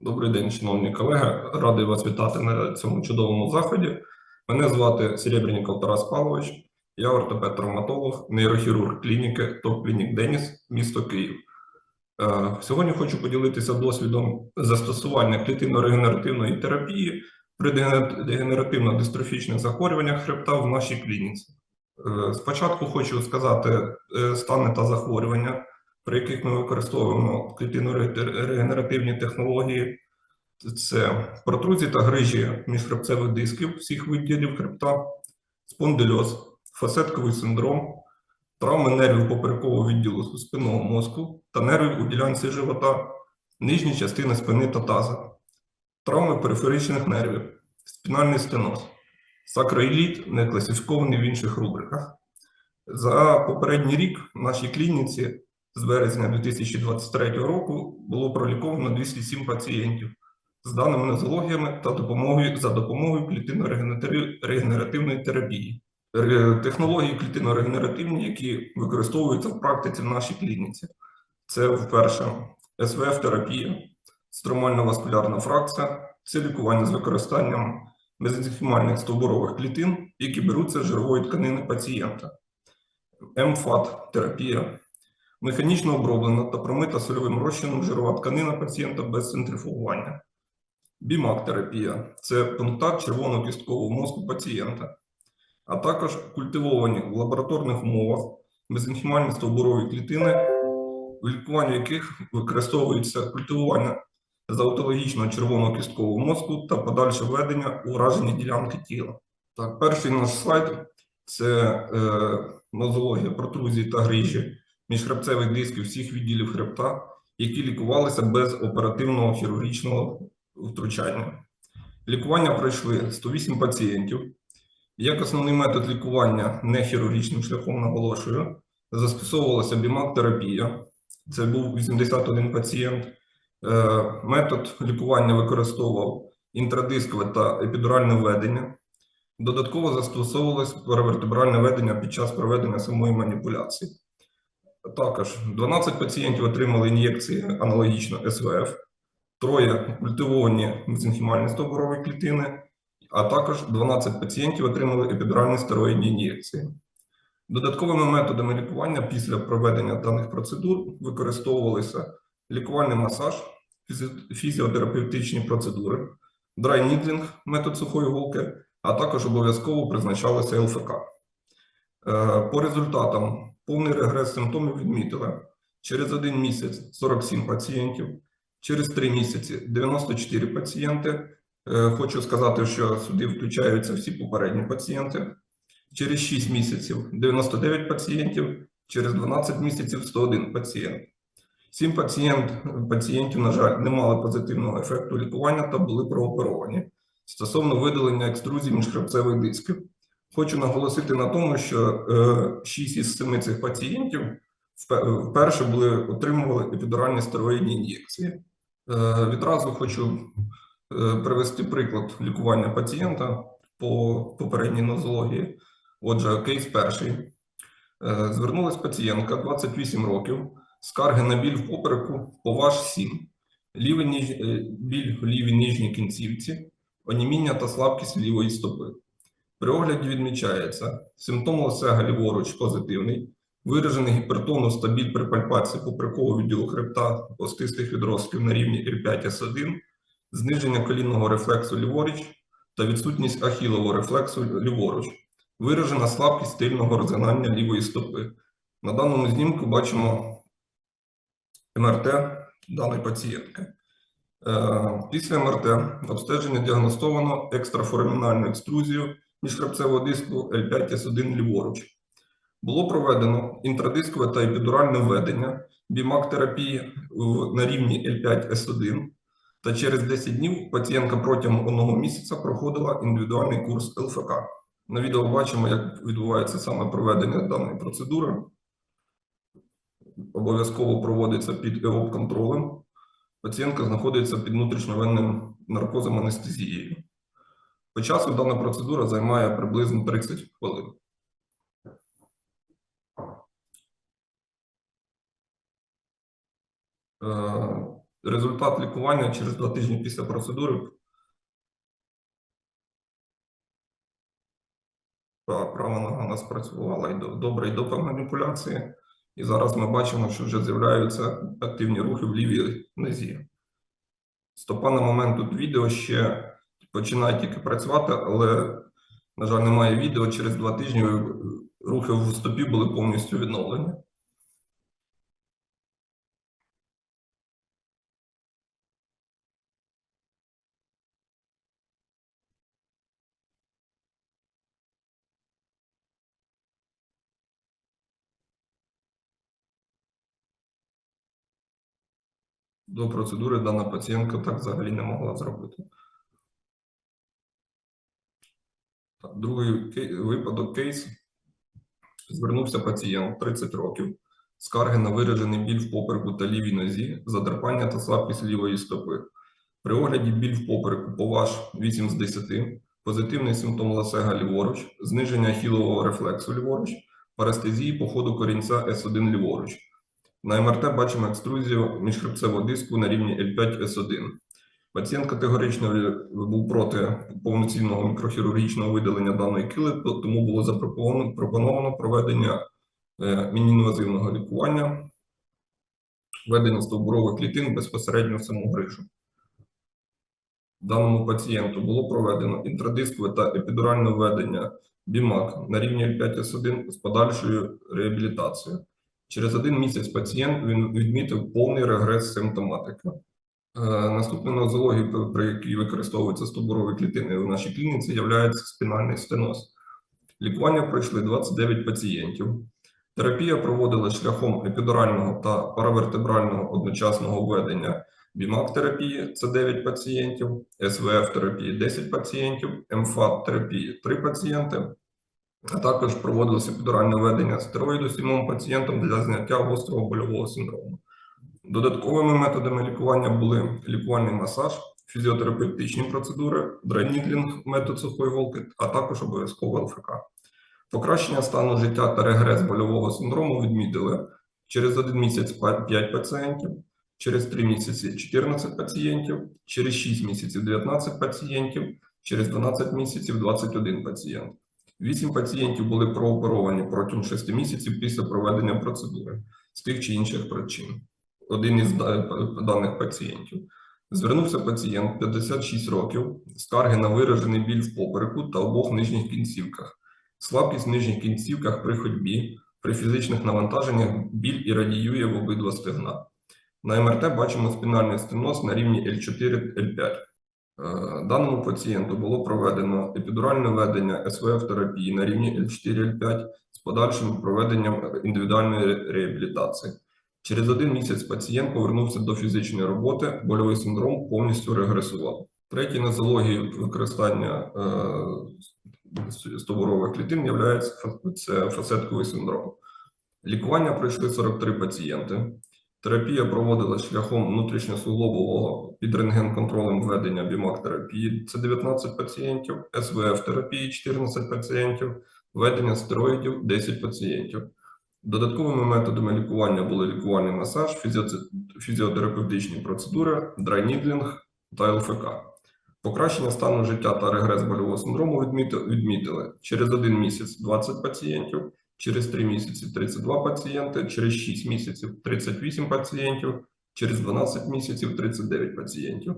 Добрий день, шановні колеги. Радий вас вітати на цьому чудовому заході. Мене звати Серебряніков Тарас Павлович. Я ортопед-травматолог, нейрохірург клініки ТОП Клінік Деніс, місто Київ. Е, Сьогодні хочу поділитися досвідом застосування клітинно-регенеративної терапії при дегенер- дегенеративно-дистрофічних захворюваннях хребта в нашій клініці. Е, Спочатку хочу сказати е, стани та захворювання, при яких ми використовуємо клітинно-регенеративні технології. Це протрузії та грижі міжхребцевих дисків всіх виділів хребта, спондильоз, фасетковий синдром, травми нервів поперекового відділу спинного мозку та нервів у ділянці живота, нижній частини спини та таза, травми периферичних нервів, спінальний стеноз, сакроїліт не класифікований в інших рубриках. За попередній рік в нашій клініці з березня 2023 року було проліковано 207 пацієнтів з даними нозологіями та допомогою за допомогою клітинно-регенеративної терапії. Технології клітинно-регенеративні, які використовуються в практиці в нашій клініці. Це вперше СВФ-терапія, стромально-васкулярна фракція, це лікування з використанням мезенхімальних стовбурових клітин, які беруться з жирової тканини пацієнта. МФАТ-терапія, механічно оброблена та промита сольовим розчином жирова тканина пацієнта без центрифугування. Бімак-терапія це пунктат червоного кісткового мозку пацієнта, а також культивовані в лабораторних умовах мезенхімальні стовбурові клітини, в лікуванні яких використовується культивування з аутологічного червоного кісткового мозку та подальше введення у ділянки тіла. Так, перший наш слайд це е, нозологія протрузії та грижі міжхребцевих дисків всіх відділів хребта, які лікувалися без оперативного хірургічного втручання. Лікування пройшли 108 пацієнтів. Як основний метод лікування нехірургічним шляхом наголошую, застосовувалася бімак-терапія. Це був 81 пацієнт. Е, Метод лікування використовував інтрадискове та епідуральне введення. Додатково застосовувалось паравертебральне ведення під час проведення самої маніпуляції. Також 12 пацієнтів отримали ін'єкції аналогічно СВФ, троє культивовані мезенхімальні стовбурові клітини, а також 12 пацієнтів отримали епідуральні стероїдні ін'єкції. Додатковими методами лікування після проведення даних процедур використовувалися лікувальний масаж, фізіотерапевтичні процедури, драйнідлінг, метод сухої голки, а також обов'язково призначалося ЛФК. Е, По результатам повний регрес симптомів відмітили через один місяць 47 пацієнтів, через три місяці 94 пацієнти. Е, Хочу сказати, що сюди включаються всі попередні пацієнти. Через 6 місяців 99 пацієнтів, через 12 місяців 101 пацієнт. Сім пацієнт, пацієнтів, на жаль, не мали позитивного ефекту лікування та були прооперовані стосовно видалення екструзій міжхребцевих дисків. Хочу наголосити на тому, що е, 6 із 7 цих пацієнтів вперше були отримували епідуральні стероїдні ін'єкції. Е, відразу хочу е, привести приклад лікування пацієнта по попередній нозології. Отже, кейс перший. Е, Звернулась пацієнтка 28 років, скарги на біль в попереку, поваж 7, лівий е, біль в лівій нижній кінцівці, оніміння та слабкість лівої стопи. При огляді відмічається симптом лосега ліворуч позитивний, виражений гіпертонус та біль при пальпації поперекового відділу хребта остистих відростків на рівні L5S1, зниження колінного рефлексу ліворуч та відсутність ахілового рефлексу ліворуч, виражена слабкість тильного розгинання лівої стопи. На даному знімку бачимо МРТ даної пацієнтки. Е, Після МРТ обстеження діагностовано екстрафорамінальну екструзію міжхребцевого диску L5S1 ліворуч. Було проведено інтрадискове та епідуральне введення бімак-терапії на рівні L5S1, та через 10 днів пацієнтка протягом одного місяця проходила індивідуальний курс ЛФК. На відео бачимо, як відбувається саме проведення даної процедури. Обов'язково проводиться під ЕОП-контролем. Пацієнтка знаходиться під внутрішньовенним наркозом анестезією. По часу дана процедура займає приблизно 30 хвилин. Е, Результат лікування через два тижні після процедури. Права нога у нас працювала і до- добре і до маніпуляції. І зараз ми бачимо, що вже з'являються активні рухи в лівій нозі. Стопа на момент тут відео ще починає тільки працювати, але, на жаль, немає відео. Через два тижні рухи в стопі були повністю відновлені. До процедури дана пацієнтка так взагалі не могла зробити. Так, другий випадок кейс. Звернувся пацієнт 30 років. Скарги на виражений біль в попереку та лівій нозі, задрапання та слабкість лівої стопи. При огляді біль в попереку поваж 8 з 10, позитивний симптом ласега ліворуч, зниження ахілового рефлексу ліворуч, парестезії по ходу корінця С1 ліворуч. На МРТ бачимо екструзію міжхребцевого диску на рівні L5-S1. Пацієнт категорично був проти повноцінного мікрохірургічного видалення даної кили, тому було запропоновано проведення е, мінінвазивного лікування, введення стовбурових клітин безпосередньо в саму грижу. Даному пацієнту було проведено інтрадискове та епідуральне введення бімак на рівні L5S1 з подальшою реабілітацією. Через один місяць пацієнт відмітив повний регрес симптоматики. Е, Наступною нозологією, при якій використовуються стовбурові клітини в нашій клініці, є спінальний стеноз. Лікування пройшли 29 пацієнтів. Терапія проводилась шляхом епідурального та паравертебрального одночасного введення бімак-терапії це 9 пацієнтів, СВФ-терапії 10 пацієнтів, МФАТ-терапії 3 пацієнти, а також проводилося епідуральне введення стероїду сімом пацієнтам для зняття гострого больового синдрому. Додатковими методами лікування були лікувальний масаж, фізіотерапевтичні процедури, драйнідлінг, метод сухої голки, а також обов'язково ЛФК. Покращення стану життя та регрес больового синдрому відмітили через один місяць 5 пацієнтів, через 3 місяці 14 пацієнтів, через 6 місяців 19 пацієнтів, через 12 місяців 21 пацієнт. 8 пацієнтів були прооперовані протягом 6 місяців після проведення процедури з тих чи інших причин. Один із даних пацієнтів. Звернувся пацієнт 56 років, скарги на виражений біль в попереку та обох нижніх кінцівках, слабкість в нижніх кінцівках при ходьбі, при фізичних навантаженнях біль і радіює в обидва стегна. На МРТ бачимо спінальний стеноз на рівні L4-L5. Е, Даному пацієнту було проведено епідуральне введення СВФ-терапії на рівні L4-L5 з подальшим проведенням індивідуальної реабілітації. Через один місяць пацієнт повернувся до фізичної роботи, больовий синдром повністю регресував. Третій нозології використання е, стовбурових клітин є це фасетковий синдром. Лікування пройшли 43 пацієнти. Терапія проводилась шляхом внутрішньосуглобового під рентген-контролем введення бімак-терапії. Це 19 пацієнтів, СВФ-терапії 14 пацієнтів, введення стероїдів 10 пацієнтів. Додатковими методами лікування були лікувальний масаж, фізіотерапевтичні процедури, драйнідлінг та ЛФК. Покращення стану життя та регрес больового синдрому відмітили через один місяць 20 пацієнтів, через 3 місяці 32 пацієнти, через 6 місяців 38 пацієнтів, через 12 місяців 39 пацієнтів.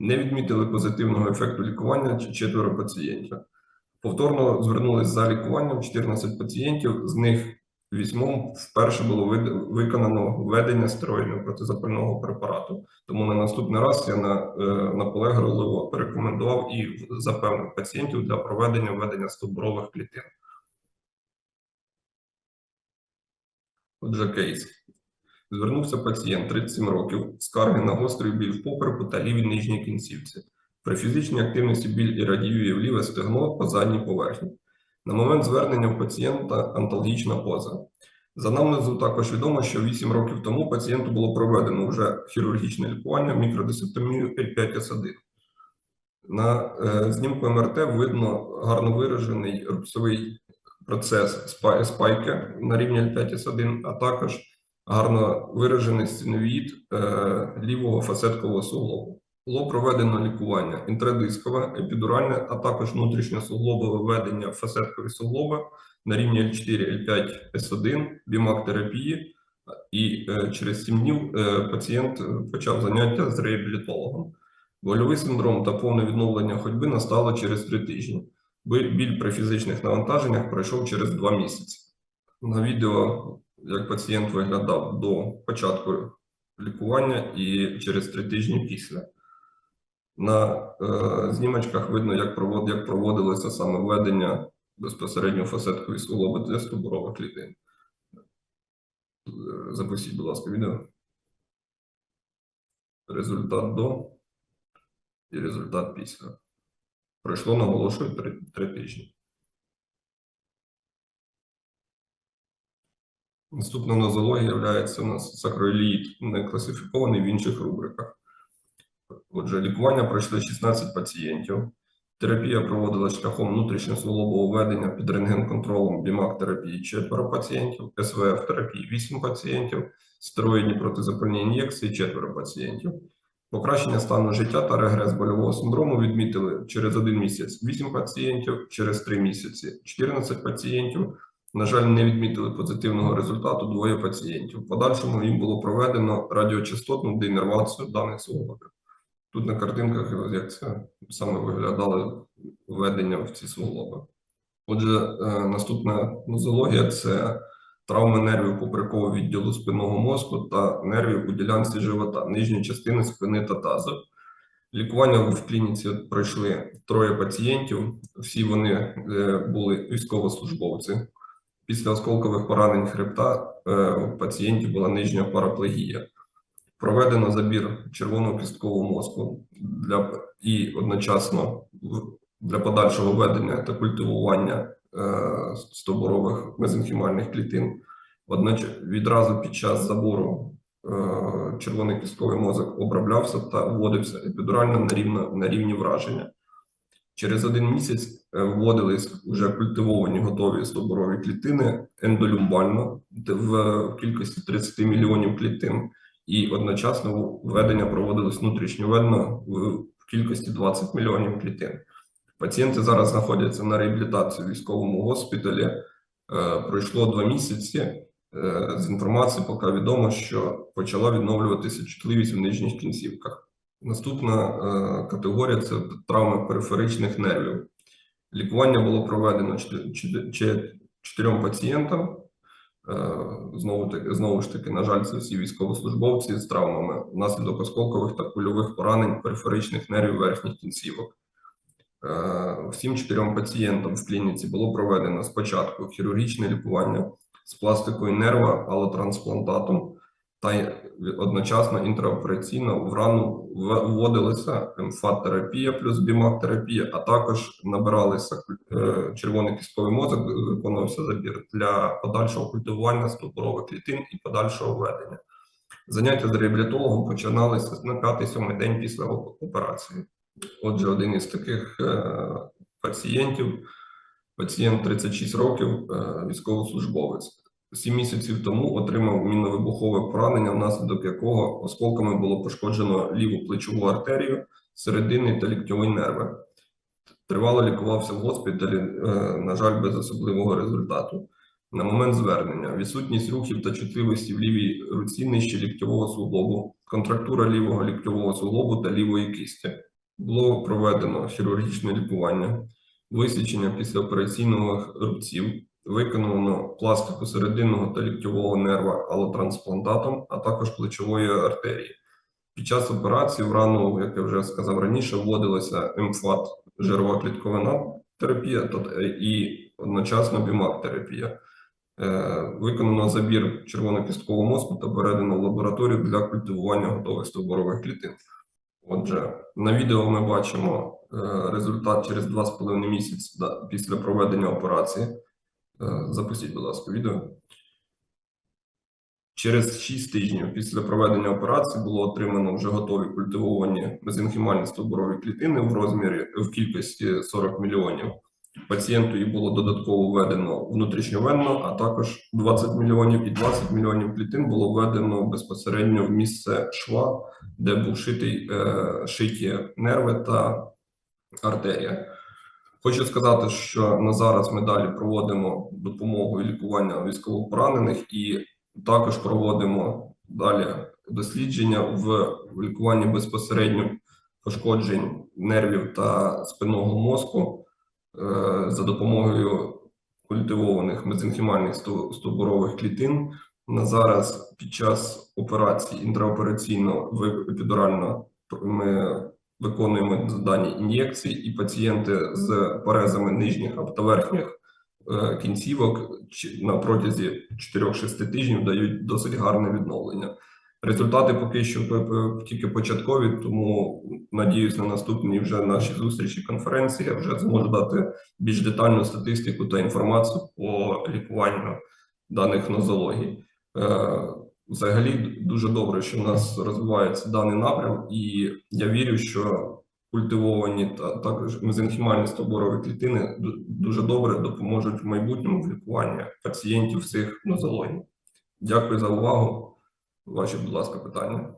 Не відмітили позитивного ефекту лікування ч- четверо пацієнтів. Повторно звернулись за лікуванням 14 пацієнтів, з них вісьмом вперше було виконано введення стероїдного протизапального препарату. Тому на наступний раз я на, е, наполегливо рекомендував і запевнив пацієнтів для проведення введення стовбурових клітин. Отже, кейс. Звернувся пацієнт 37 років, скарги на гострий біль в попереку та лівій нижній кінцівці. При фізичній активності біль і радіює в ліве стегно по задній поверхні. На момент звернення в пацієнта анталгічна поза. За анамнезу також відомо, що 8 років тому пацієнту було проведено вже хірургічне лікування мікродисектомію L5S1. На е, знімку МРТ видно гарно виражений рубцовий процес спай- спайки на рівні L5S1, а також гарно виражений стіновід е, лівого фасеткового суглобу. Було проведено лікування інтрадискове, епідуральне, а також внутрішньосуглобове введення фасеткові суглоба на рівні L4, L5, S1, бімак-терапії, і е, через 7 днів е, пацієнт е, почав заняття з реабілітологом. Больовий синдром та повне відновлення ходьби настало через 3 тижні. Біль при фізичних навантаженнях пройшов через 2 місяці. На відео, як пацієнт виглядав до початку лікування і через 3 тижні після. На е, знімочках видно, як, провод, як проводилося саме введення безпосередньо фасеткової суглоби для стовбурових клітин. Е, Запустіть, будь ласка, відео. Результат до і результат після. Пройшло, наголошую, три, три тижні. Наступна нозологія є у нас сакроїліт, не класифікований в інших рубриках. Отже, лікування пройшли 16 пацієнтів. Терапія проводилась шляхом внутрішньосволобового введення під рентген-контролем бімак-терапії 4 пацієнтів, СВФ-терапії 8 пацієнтів, стероїдні протизапальні ін'єкції 4 пацієнтів. Покращення стану життя та регрес больового синдрому відмітили через один місяць 8 пацієнтів, через 3 місяці 14 пацієнтів. На жаль, не відмітили позитивного результату двоє пацієнтів. В подальшому їм було проведено радіочастотну деінервацію даних суглобів. Тут на картинках, як це саме виглядало введення в ці суглоби. Отже, е, наступна нозологія це травми нервів куприкового відділу спинного мозку та нервів у ділянці живота, нижньої частини спини та тазу. Лікування в клініці пройшли троє пацієнтів. Всі вони е, були військовослужбовці. Після осколкових поранень хребта е, у пацієнтів була нижня параплегія. Проведено забір червоного кісткового мозку для і одночасно для подальшого ведення та культивування е, стовбурових мезенхімальних клітин. Одноч відразу під час забору е, червоний кістковий мозок оброблявся та вводився епідурально на, рівно, на рівні враження. Через один місяць е, вводились вже культивовані готові стовбурові клітини ендолюмбально в кількості 30 мільйонів клітин, і одночасно введення проводилось внутрішньовенно в кількості 20 мільйонів клітин. Пацієнти зараз знаходяться на реабілітації в військовому госпіталі. Е, Пройшло два місяці. Е, З інформації поки відомо, що почала відновлюватися чутливість в нижніх кінцівках. Наступна е, категорія це травми периферичних нервів. Лікування було проведено чотирьом пацієнтам. Е, Знову таки, знову ж таки, на жаль, це всі військовослужбовці з травмами внаслідок осколкових та кульових поранень периферичних нервів верхніх кінцівок. Е, Всім чотирьом пацієнтам в клініці було проведено спочатку хірургічне лікування з пластикою нерва, алотрансплантатом, та й одночасно інтраопераційно в рану вводилася МФАТ-терапія плюс бімак-терапія, а також набиралися е, червоний кістковий мозок, виконувався забір для подальшого культивування стовбурових клітин і подальшого введення. Заняття з реабілітологом починалися на п'ятий-сьомий день після операції. Отже, один із таких е, пацієнтів, пацієнт 36 років, е, військовослужбовець. Сім місяців тому отримав міновибухове поранення, внаслідок якого осколками було пошкоджено ліву плечову артерію, серединний та ліктьовий нерви. Тривало лікувався в госпіталі, е, на жаль, без особливого результату. На момент звернення відсутність рухів та чутливості в лівій руці нижче ліктьового суглобу, контрактура лівого ліктьового суглобу та лівої кисті. Було проведено хірургічне лікування, висічення післяопераційних рубців, виконано пластику серединного та ліктьового нерва алотрансплантатом, а також плечової артерії. Під час операції в рану, як я вже сказав раніше, вводилася МФАТ, жирова клітковина терапія і одночасно бімак-терапія. Е, Виконано забір червонокісткового мозку та передано в лабораторію для культивування готових стовбурових клітин. Отже, на відео ми бачимо е, результат через 2,5 місяці після проведення операції. Е, Запустіть, будь ласка, відео. Через 6 тижнів після проведення операції було отримано вже готові культивовані мезенхімальні стовбурові клітини в розмірі в кількості 40 мільйонів. Пацієнту їх було додатково введено внутрішньовенно, а також 20 мільйонів і 20 мільйонів клітин було введено безпосередньо в місце шва, де був шитий, е, шиті нерви та артерія. Хочу сказати, що на зараз ми далі проводимо допомогу і лікування військовопоранених і також проводимо далі дослідження в лікуванні безпосередньо пошкоджень нервів та спинного мозку е, за допомогою культивованих мезенхімальних сто- стовбурових клітин. На зараз під час операції інтраопераційно епідурально ми виконуємо дані ін'єкції, і пацієнти з порезами нижніх або верхніх е, кінцівок на протязі 4-6 тижнів дають досить гарне відновлення. Результати поки що тільки початкові, тому надіюсь на наступні вже наші зустрічі конференції. Я вже зможу дати більш детальну статистику та інформацію по лікуванню даних нозологій. Взагалі дуже добре, що в нас розвивається даний напрям, і я вірю, що культивовані та також мезенхімальні стовбурові клітини дуже добре допоможуть в майбутньому в лікуванні пацієнтів всіх нозологій. Дякую за увагу. Ваші, будь ласка, питання.